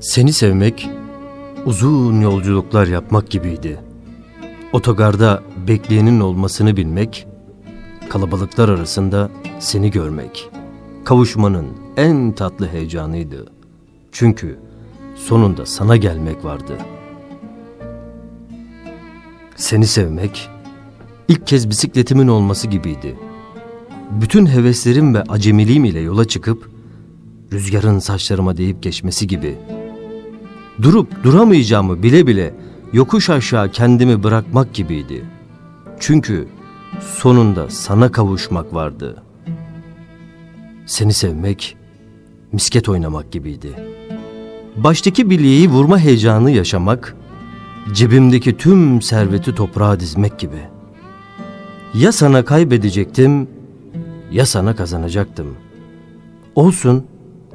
Seni sevmek uzun yolculuklar yapmak gibiydi. Otogarda bekleyenin olmasını bilmek, kalabalıklar arasında seni görmek. Kavuşmanın en tatlı heyecanıydı. Çünkü sonunda sana gelmek vardı. Seni sevmek ilk kez bisikletimin olması gibiydi. Bütün heveslerim ve acemiliğim ile yola çıkıp rüzgarın saçlarıma değip geçmesi gibi. Durup duramayacağımı bile bile yokuş aşağı kendimi bırakmak gibiydi. Çünkü sonunda sana kavuşmak vardı. Seni sevmek misket oynamak gibiydi. Baştaki bilyeyi vurma heyecanı yaşamak, cebimdeki tüm serveti toprağa dizmek gibi. Ya sana kaybedecektim, ya sana kazanacaktım. Olsun,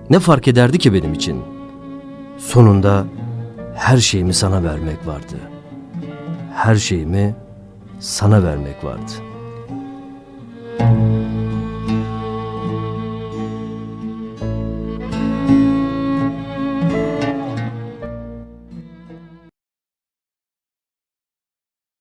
ne fark ederdi ki benim için? Sonunda her şeyimi sana vermek vardı. Her şeyimi sana vermek vardı.''